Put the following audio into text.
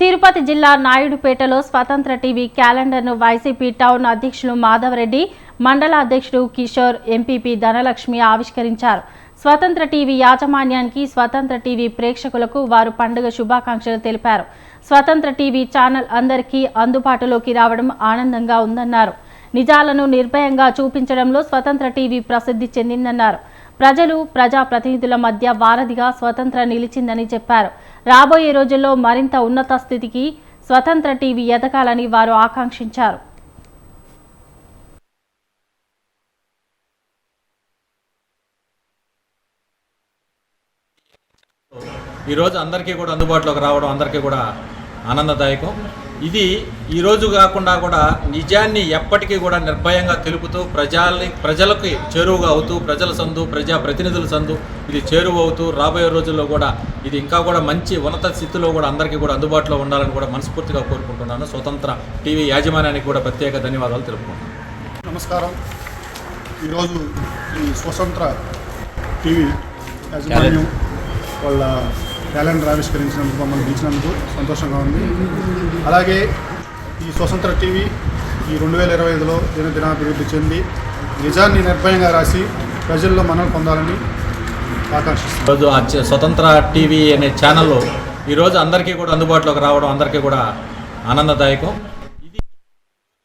తిరుపతి జిల్లా నాయుడుపేటలో స్వతంత్ర TV క్యాలెండర్ను YCP town అధ్యక్షులు మాధవరెడ్డి మండల అధ్యక్షుడు కిషోర్ ఎంపీపీ ధనలక్ష్మి ఆవిష్కరించారు. స్వతంత్ర టీవీ యాజమాన్యానికి స్వతంత్ర టీవీ ప్రేక్షకులకు వారు పండుగ శుభాకాంక్షలు తెలిపారు. స్వతంత్ర టీవీ ఛానల్ అందరికీ అందుబాటులోకి రావడం ఆనందంగా ఉందన్నారు. నిజాలను నిర్భయంగా చూపించడంలో స్వతంత్ర టీవీ ప్రసిద్ధి చెందిందన్నారు. ప్రజలు ప్రజాప్రతినిధుల మధ్య వారధిగా స్వతంత్ర నిలిచిందని చెప్పారు. రాబోయే రోజుల్లో మరింత ఉన్నత స్థితికి స్వతంత్ర టీవీ ఎదగాలని వారు ఆకాంక్షించారు. ఈరోజు అందరికీ కూడా అందుబాటులోకి రావడం అందరికీ కూడా ఆనందదాయకం. ఇది ఈరోజు కాకుండా కూడా నిజాన్ని ఎప్పటికీ కూడా నిర్భయంగా తెలుపుతూ ప్రజల్ని ప్రజలకు చేరువగా అవుతూ ప్రజల సందు ప్రజా ప్రతినిధుల సందు ఇది చేరువ అవుతూ రాబోయే రోజుల్లో కూడా ఇది ఇంకా కూడా మంచి ఉన్నత స్థితిలో కూడా అందరికీ కూడా అందుబాటులో ఉండాలని కూడా మనస్ఫూర్తిగా కోరుకుంటున్నాను. స్వతంత్ర టీవీ యాజమాన్యానికి కూడా ప్రత్యేక ధన్యవాదాలు తెలుపుకుంటున్నాను. నమస్కారం. ఈరోజు ఈ స్వతంత్ర టీవీ యాజమాన్యం వాళ్ళ క్యాలెండర్ ఆవిష్కరించినందుకు మమ్మల్ని పిలిచినందుకు సంతోషంగా ఉంది. అలాగే ఈ స్వతంత్ర టీవీ ఈ రెండు వేల ఇరవై ఐదులో దినదినాభివృద్ధి చెంది నిజాన్ని నిర్భయంగా రాసి ప్రజల్లో మనం పొందాలని ఆకాంక్షిస్తున్నాను ఈరోజు ఆ స్వతంత్ర టీవీ అనే ఛానల్ ఈరోజు అందరికీ కూడా అందుబాటులోకి రావడం అందరికీ కూడా ఆనందదాయకం.